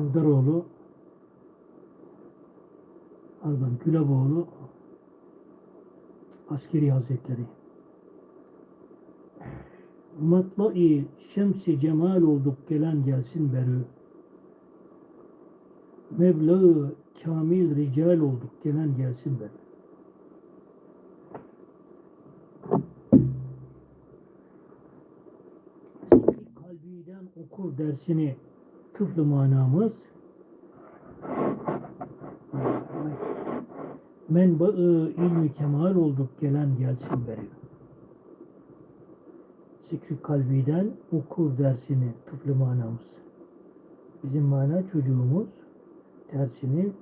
Çavdaroğlu pardon Gülaboğlu Askeri Hazretleri. Matla-i şemsi cemal olduk gelen gelsin berü Mevla-ı kamil rical olduk gelen gelsin berü kalbiden okur dersini tıflı manamız menba-ı ilmi kemal olduk gelen gelsin veriyor. Zikri kalbiden okur dersini tıflı manamız. Bizim mana çocuğumuz dersini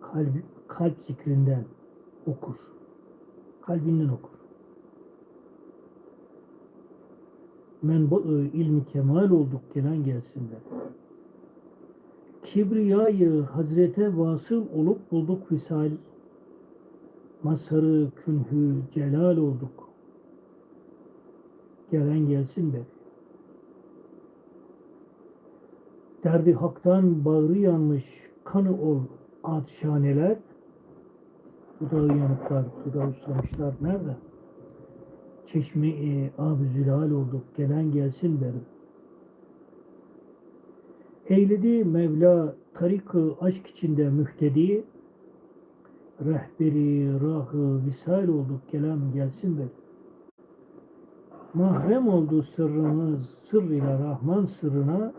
kalp, kalp zikrinden okur. Kalbinden okur. Menba-ı ilmi kemal olduk gelen gelsinler. Kibriyayı Hazrete vasıl olup bulduk visal. Masarı künhü celal olduk. Gelen gelsin de. Derdi haktan bağrı yanmış kanı ol atşaneler. Dudağı yanıklar, dudağı uslamışlar nerede? Çeşme-i ab zülal olduk, gelen gelsin derim. Eyledi Mevla tarik-ı aşk içinde mühtedi, rehberi rahı visal olduk, gelen gelsin derim. Mahrem oldu sırrımız, sır Rahman sırrına,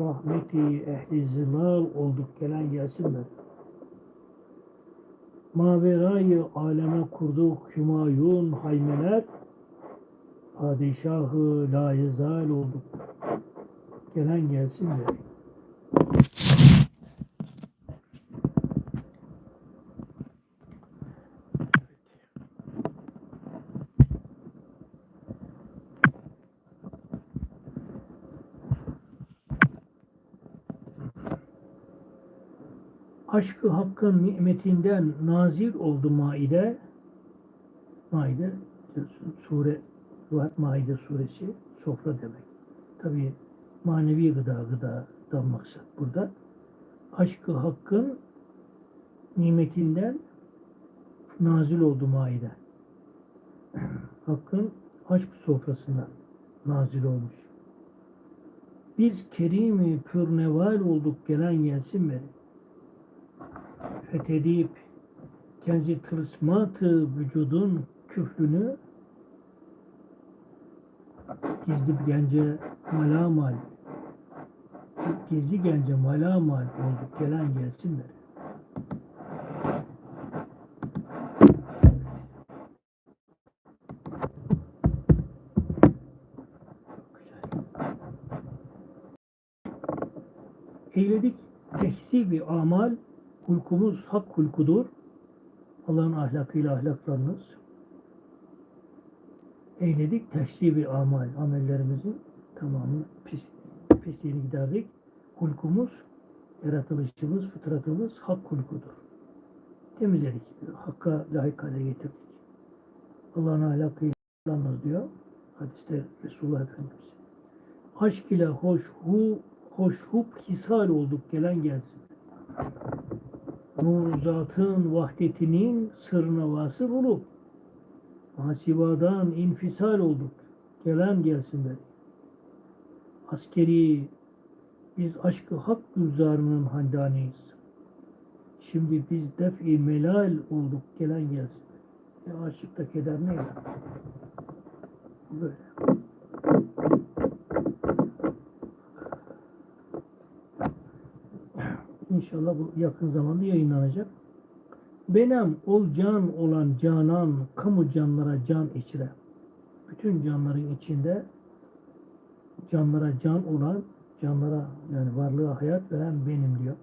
rahmeti ehli zilal olduk, gelen gelsin derim. Maverayı aleme kurduk hümayun haymeler, padişahı layezal olduk. Gelen gelsin de. Aşkı hakkın nimetinden nazil oldu maide. Maide sure var. Maide suresi sofra demek. Tabi manevi gıda gıdadan maksat burada. Aşkı hakkın nimetinden nazil oldu maide. Hakkın aşk sofrasına nazil olmuş. Biz kerimi pürneval olduk gelen gelsin beri fethedip kendi tılsmatı vücudun küfrünü gizli gence malamal gizli gence malamal olduk gelen gelsinler. Eyledik. Tehsibi amal Hulkumuz hak hulkudur. Allah'ın ahlakıyla ahlaklarınız. Eyledik tehsibi amal. Amellerimizin tamamı pis, pisliğini giderdik. Hulkumuz, yaratılışımız, fıtratımız hak hulkudur. Temizledik. Hakka layık hale getirdik. Allah'ın ahlakıyla ahlaklarınız diyor. Hadiste Resulullah Efendimiz. Aşk ile hoşhu, hoşhub hisal olduk gelen gelsin nur zatın vahdetinin sırrına vasıl olup masivadan infisal olduk. Gelen gelsin dedi. Askeri biz aşkı hak gülzarının handaneyiz. Şimdi biz def-i melal olduk. Gelen gelsin. Ya aşıkta keder ne ya? Böyle. İnşallah bu yakın zamanda yayınlanacak. Benem ol can olan canan, kamu canlara can içire. Bütün canların içinde canlara can olan, canlara yani varlığa hayat veren benim diyor.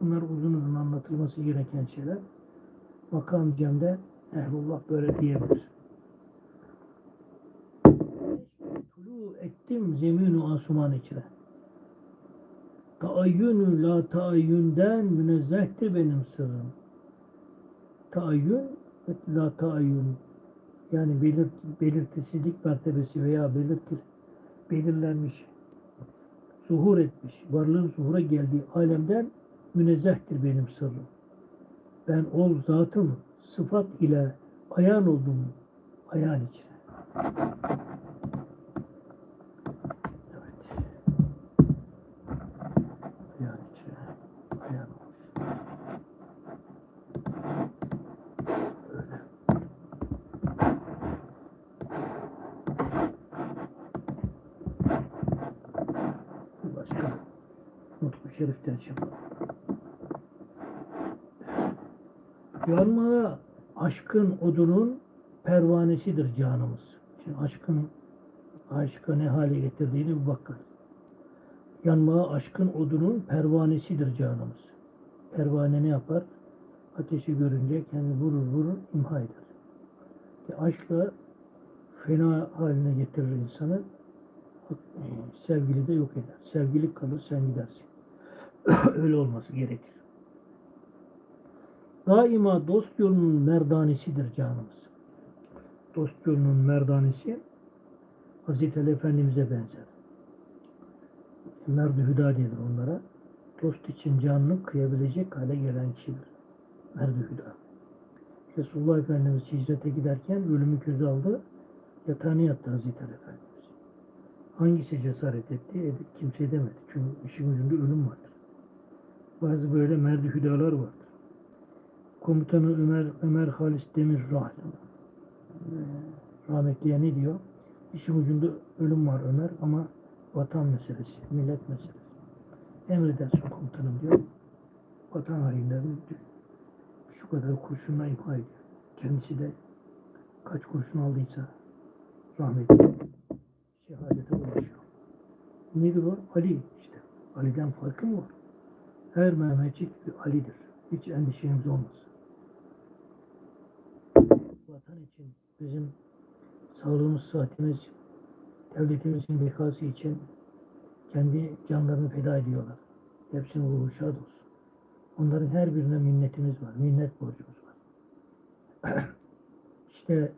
Bunlar uzun uzun anlatılması gereken şeyler. Makam cemde ehlullah böyle diyebilir. Tulu ettim zeminu asuman içine. Taayyünü la taayyünden münezzehtir benim sırrım. Taayyün ve la taayyün. Yani belirt, belirtisizlik mertebesi veya belirtir, belirlenmiş zuhur etmiş, varlığın zuhura geldiği alemden münezzehtir benim sırrım. Ben ol zatım sıfat ile ayan oldum ayan içine. Evet. Ayan içine. Ayan olmuş. Öyle. Bir başka Nutku Şerif'ten şimdi. Yanmaya aşkın odunun pervanesidir canımız. Şimdi aşkın aşka ne hale getirdiğini bir bakın. Yanmaya aşkın odunun pervanesidir canımız. Pervane ne yapar? Ateşi görünce kendini vurur vurur imha eder. E aşkla fena haline getirir insanı. Sevgili de yok eder. Sevgili kalır sen gidersin. Öyle olması gerekir. Daima dost yolunun merdanesidir canımız. Dost yolunun merdanesi Hazreti Ali Efendimiz'e benzer. Merd-i Hüda denir onlara. Dost için canını kıyabilecek hale gelen kişidir. Merd-i Hüda. Resulullah Efendimiz hicrete giderken ölümü göze aldı. Yatağını yattı Hazreti Ali Efendimiz. Hangisi cesaret etti? E, kimse edemedi. Çünkü işin ucunda ölüm vardır. Bazı böyle merdi hüdalar vardır. Komutanı Ömer, Ömer Halis Demir Rah, rahmetliye ne diyor? İşin ucunda ölüm var Ömer ama vatan meselesi, millet meselesi. Emredersin komutanım diyor. Vatan hainleri şu kadar kurşunla imha ediyor. Kendisi de kaç kurşun aldıysa rahmetli şehadete ulaşıyor. Nedir o? Ali işte. Ali'den farkı mı var? Her Mehmetçik bir Ali'dir. Hiç endişeniz olmasın. Vatan için, bizim sağlığımız, sıhhatimiz, devletimizin bekası için kendi canlarını feda ediyorlar. Hepsinin ruhu şad olsun. Onların her birine minnetimiz var. Minnet borcumuz var. işte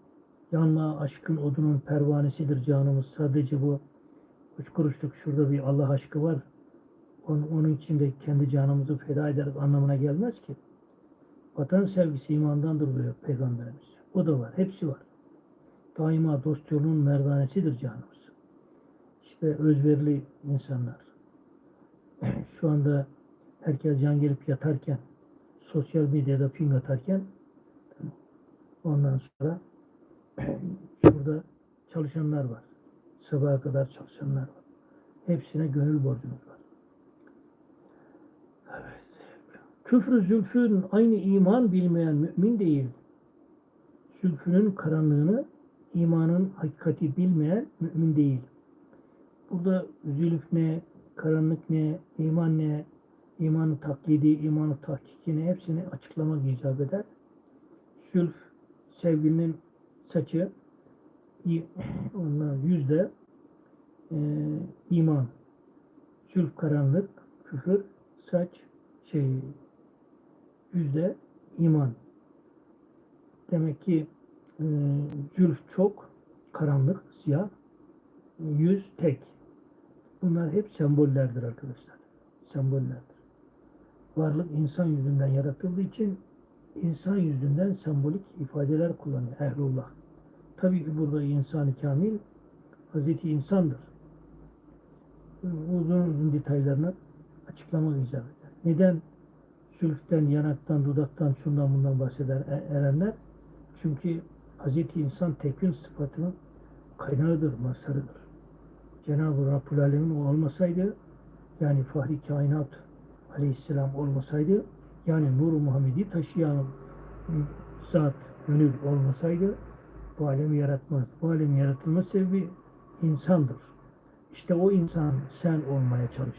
yanma aşkın odunun pervanesidir canımız. Sadece bu üç kuruşluk şurada bir Allah aşkı var. Onun, onun için de kendi canımızı feda ederiz anlamına gelmez ki. Vatan sevgisi imandandır diyor Peygamberimiz. O da var. Hepsi var. Daima dost yolunun merdanesidir canımız. İşte özverili insanlar. Şu anda herkes can gelip yatarken, sosyal medyada ping atarken ondan sonra şurada çalışanlar var. Sabaha kadar çalışanlar var. Hepsine gönül borcumuz var. Evet. Küfrü zülfün aynı iman bilmeyen mümin değil. Zülfünün karanlığını imanın hakikati bilmeyen mümin değil. Burada zülf ne, karanlık ne, iman ne, imanın taklidi, imanın tahkikini hepsini açıklamak icap eder. Zülf sevginin saçı, ondan yüzde e, iman, zülf karanlık, küfür, saç, şey, yüzde iman. Demek ki e, zülf çok, karanlık, siyah, yüz tek. Bunlar hep sembollerdir arkadaşlar. Sembollerdir. Varlık insan yüzünden yaratıldığı için insan yüzünden sembolik ifadeler kullanıyor ehlullah. Tabii ki burada insan-ı kamil Hazreti insandır. Uzun uzun detaylarını açıklamak icap eder. Neden sülften, yanaktan, dudaktan, şundan bundan bahseder e- erenler? Çünkü Hazreti insan tekvin sıfatının kaynağıdır, mazharıdır. Cenab-ı Rabbül Alemin olmasaydı, yani Fahri Kainat Aleyhisselam olmasaydı, yani Nur-u Muhammed'i taşıyan zat, gönül olmasaydı, bu alemi yaratmaz. Bu alemin yaratılma sebebi insandır. İşte o insan sen olmaya çalış.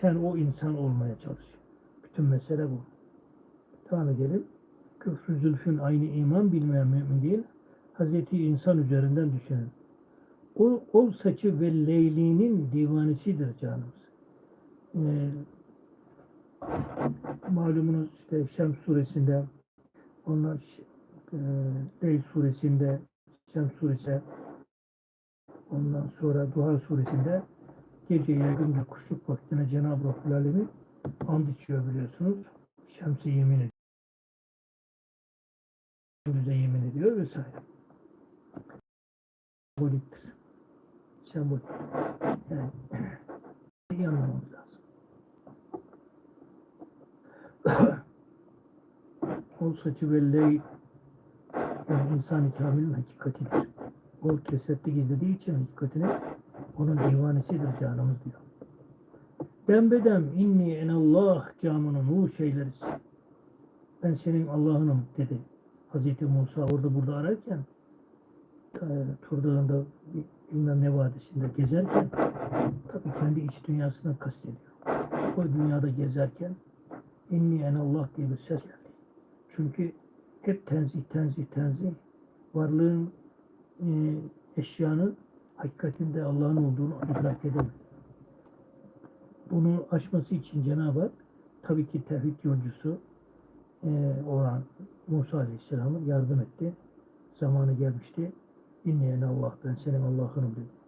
Sen o insan olmaya çalış. Bütün mesele bu. Devam edelim. Küfrü zülfün aynı iman bilmeyen mümin değil, Hazreti insan üzerinden düşünün. O, ol saçı ve leylinin divanesidir canımız. Ee, malumunuz işte Şems suresinde onlar e, Leyl suresinde Şems suresi ondan sonra Duha suresinde gece yaygın bir kuşluk vaktine Cenab-ı Rabbül Alemin and içiyor biliyorsunuz. Şems'e yemin ediyor. Gündüze yemin ediyor vesaire. Semboliktir. Sembol. Yani iyi anlamamız lazım. Ol saçı belleği yani insan-ı kamilin hakikatidir. O kesetti gizlediği için hakikatini onun divanesidir canımız diyor. Ben bedem inni enallah camının o şeyleriz. Ben senin Allah'ınım dedi. Hazreti Musa orada burada ararken e, Tur Dağı'nda bilmem ne vadisinde gezerken tabii kendi iç dünyasından kastediyor. O dünyada gezerken inni enallah diye bir ses geldi. Çünkü hep tenzih, tenzih, tenzih varlığın e, eşyanın hakikatinde Allah'ın olduğunu idrak edemedi. Bunu aşması için Cenab-ı Hak tabii ki tevhid yolcusu olan Musa Aleyhisselam'a yardım etti. Zamanı gelmişti. İnneyen Allah ben senin Allah'ınım dedi.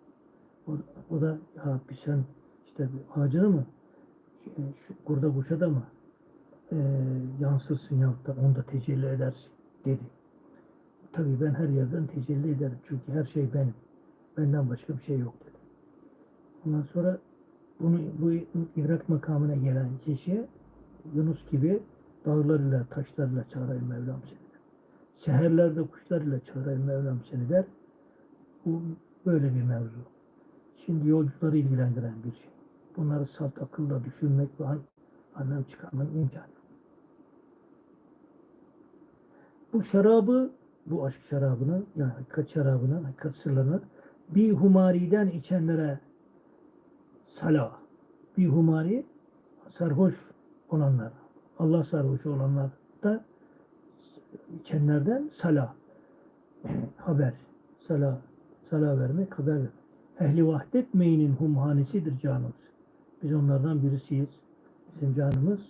O, o da ya Rabbi sen işte ağacını mı şu, şu kurda kuşa da mı e, yansırsın yahut da onu da tecelli edersin dedi. Tabii ben her yerden tecelli ederim. Çünkü her şey benim. Benden başka bir şey yok dedi. Ondan sonra bunu bu idrak makamına gelen kişi Yunus gibi dağlarıyla, taşlarıyla çağırayım Mevlam seni der. Seherlerde kuşlarıyla çağırayım Mevlam seni der. Bu böyle bir mevzu. Şimdi yolcuları ilgilendiren bir şey. Bunları salt akılla düşünmek ve an- anlam çıkarmanın imkanı. Bu şarabı, bu aşk şarabını, yani hakikat şarabını, hakikat sırlarını bir humariden içenlere sala. Bir humari sarhoş olanlar, Allah sarhoşu olanlar da içenlerden sala. haber. Sala. Sala vermek, haber. Ehli vahdet meyinin humhanesidir canımız. Biz onlardan birisiyiz. Bizim canımız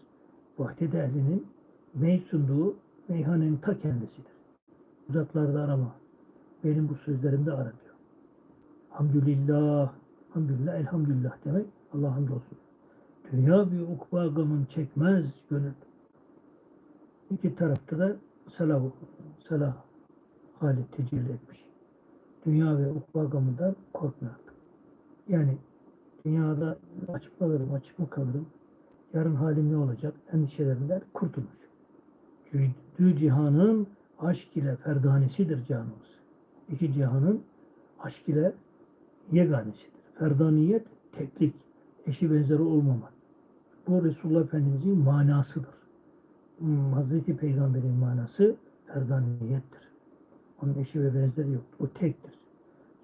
vahdet ehlinin mey sunduğu meyhanenin ta kendisidir. Uzaklarda arama. Benim bu sözlerimde ara diyor. Hamdülillah, hamdülillah, elhamdülillah demek Allah hamdolsun. Dünya bir ukba gamın çekmez gönül. İki tarafta da salah, salah hali tecelli etmiş. Dünya ve ukba gamından korkmuyor. Yani dünyada açık kalırım, açık mı kalırım, yarın halim ne olacak endişelerinden kurtulmuş. Dü cihanın aşk ile ferdanesidir canımız. İki cihanın aşk ile yeganesidir. Ferdaniyet teklik, eşi benzeri olmamak. Bu Resulullah Efendimizin manasıdır. Hmm, Hazreti Peygamber'in manası ferdaniyettir. Onun eşi ve benzeri yok. O tektir.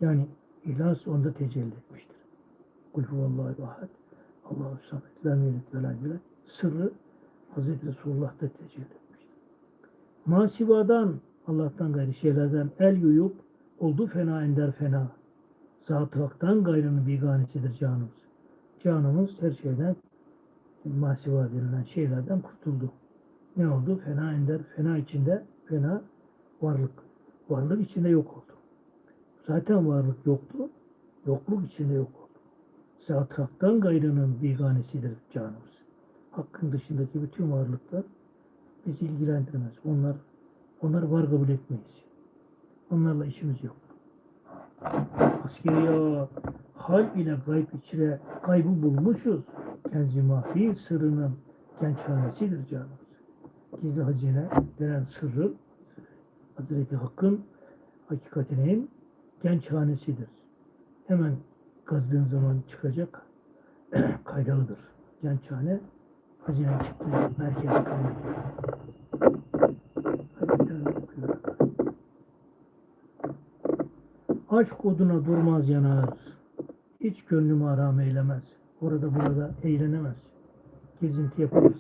Yani ihlas onda tecelli etmiştir. Kul huvallahu ahad. Allahu samet. Lem yelit ve lem yulet. Sırrı Hazreti Resulullah'ta tecelli etmiştir. Masivadan Allah'tan gayrı şeylerden el yuyup oldu fena ender fena. Zat-ı Hak'tan gayrının biganesidir canımız. Canımız her şeyden masiva denilen şeylerden kurtuldu. Ne oldu? Fena ender, fena içinde fena varlık. Varlık içinde yok oldu. Zaten varlık yoktu. Yokluk içinde yok oldu. Zat-ı Hak'tan gayrının biganesidir canımız. Hakkın dışındaki bütün varlıklar bizi ilgilendirmez. Onlar onlar var kabul etmeyiz. Onlarla işimiz yok. Askeriya hal ile gayb içine kaybı bulmuşuz. Kenzi mahfi sırrının gençhanesidir canımız. Gizli hazine denen sırrı Hazreti Hakk'ın hakikatinin gençhanesidir. Hemen kazdığın zaman çıkacak kaydalıdır. Gençhane hazine çıktığı merkez kaynağı. Aşk oduna durmaz yanar. Hiç gönlümü aram eylemez. Orada burada eğlenemez. Gezinti yapamaz.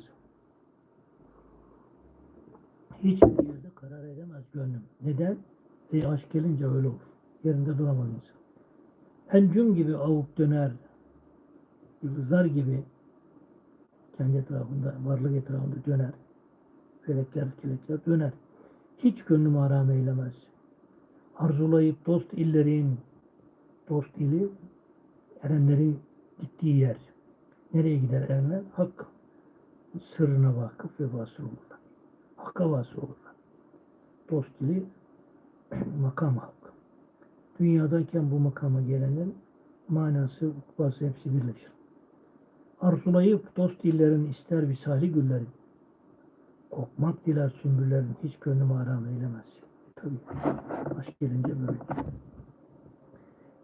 Hiçbir yerde karar edemez gönlüm. Neden? E aşk gelince öyle olur. Yerinde duramaz insan. Encüm gibi avup döner. Yıldızlar gibi kendi etrafında, varlık etrafında döner. Felekler, kelekler döner. Hiç gönlümü aram eylemez arzulayıp dost illerin dost ili erenlerin gittiği yer. Nereye gider erler? Hak sırrına vakıf ve vasıl olurlar. Hakka vasıl olurlar. Dost dili makam hakkı. Dünyadayken bu makama gelenlerin manası, ukbası hepsi birleşir. Arzulayıp dost dillerin ister visali güllerin. Kokmak diler sümbüllerin hiç gönlüm aram eylemez. Tabii aşk gelince böyle.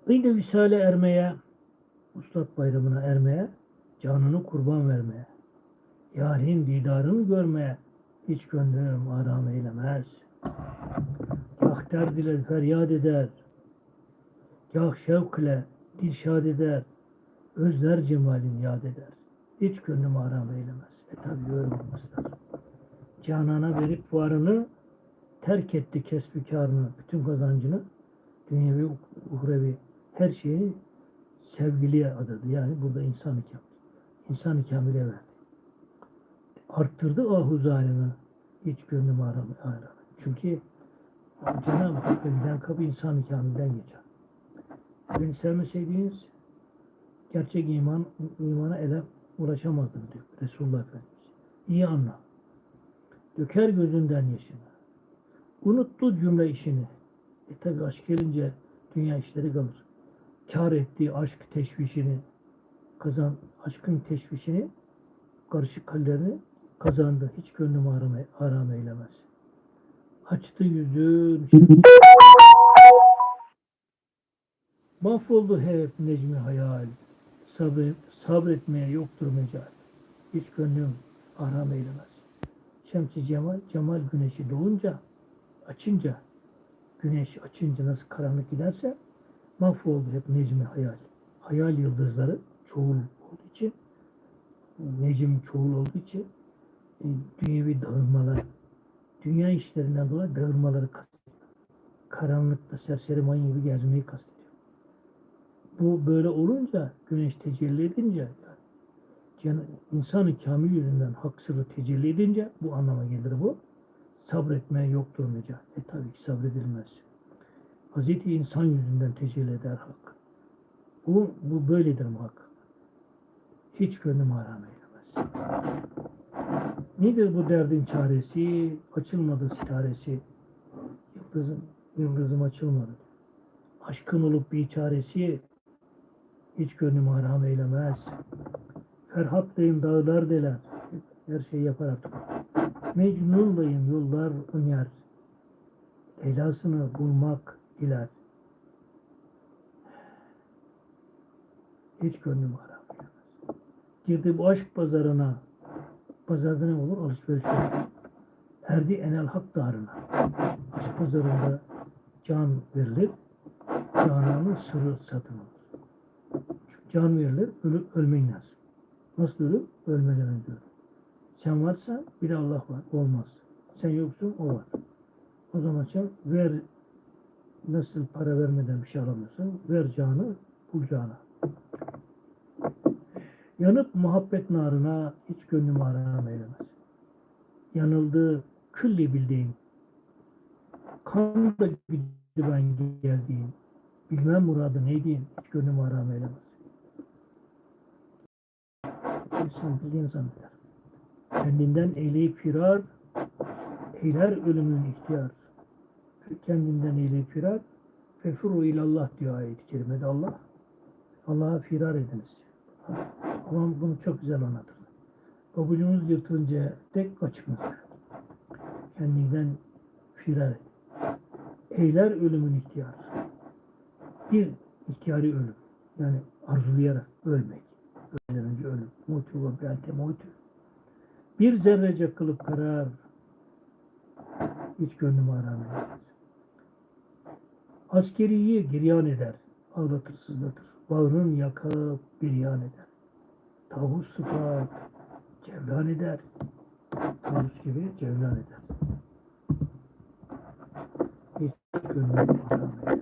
Kıydı visale ermeye, Uslat bayramına ermeye, canını kurban vermeye, yarın didarını görmeye hiç gönlüm aram eylemez. Gah derd ile feryat eder, gah şevk ile dil şad eder, özler cemalin yad eder. Hiç gönlüm aram eylemez. E tabi olması lazım. Canana verip varını terk etti kesbikarını, bütün kazancını, dünyevi, uhrevi her şeyi sevgiliye adadı. Yani burada insan-ı kamil. İnsan-ı kamile verdi. Arttırdı ahu zalimi. Hiç gönlüm aramı. Çünkü Cenab-ı Hakk'a giden kapı insan-ı kamilden geçer. Beni sevmeseydiniz gerçek iman, imana ele ulaşamazdım diyor Resulullah Efendimiz. İyi anla. Döker gözünden yaşını. Unuttu cümle işini. E tabi aşk gelince dünya işleri kalır. Kar ettiği aşk teşvişini kazan, aşkın teşvişini karışık hallerini kazandı. Hiç gönlüm aram, aram eylemez. Açtı yüzün. Mahvoldu hep necmi hayal. Sabret, sabretmeye yoktur mecal. Hiç gönlüm aram eylemez. Şemsi Cemal, Cemal güneşi doğunca, açınca, güneş açınca nasıl karanlık giderse mahvoldu hep necmi hayal. Hayal yıldızları çoğul olduğu için, necim çoğul olduğu için e, dünyevi dağılmalar, dünya işlerinden dolayı dağılmaları kastediyor. Karanlıkta serseri mayın gibi gezmeyi kastediyor. Bu böyle olunca, güneş tecelli edince, yani insan-ı kamil yüzünden hak sırrı tecelli edince bu anlama gelir bu. Sabretmeye yoktur mecal. E tabii ki sabredilmez. Hazreti insan yüzünden tecelli eder hak. Bu, bu böyledir muhakkak. Hiç gönlüm aram eylemez. Nedir bu derdin çaresi? Açılmadı sitaresi. Yıldızım, yıldızım açılmadı. Aşkın olup bir çaresi hiç gönlüm aram eylemez. Ferhatlıyım dağlar deler. Her şeyi yapar artık. Mecnunlayım yollar öner. Leyla'sını bulmak diler. Hiç gönlüm aram Girdi bu aşk pazarına. Pazarda ne olur? Alışveriş olur. Erdi enel hak darına. Aşk pazarında can verilir. Cananın sırrı satın alır. Can verilir, ölüp ölmek lazım. Nasıl ölür? Ölmeden önce. Sen varsa bir Allah var. Olmaz. Sen yoksun, o var. O zaman sen ver nasıl para vermeden bir şey alamıyorsun. Ver canı, bul. Yanıp muhabbet narına hiç gönlüm aram eylemez. Yanıldı külli bildiğim. Kan da gitti ben geldiğim. Bilmem muradı neydi hiç gönlüm aram eylemez. İnsan bildiğin zanneder. Kendinden eyleyip firar, eyler ölümün ihtiyar. Kendinden eyleyip firar, fefuru ilallah diyor ayet-i kerimede Allah. Allah'a firar ediniz. Ama bunu çok güzel anlatır. Pabucunuz yırtılınca tek kaçınız. Kendinden firar et. Eyler ölümün ihtiyar. Bir ihtiyari ölüm. Yani arzulayarak ölmek. Ölmeden önce ölüm. Mutu ve belte mutu. Bir zerrece kılıp karar. Hiç gönlüm aramıyor. Askeriyi giryan eder. Ağlatır sızlatır. Bağrın yakıp bir yan eder. Tavus sıfat cevlan eder. Tavus gibi cevlan eder. Hiç gönlüm aramıyor.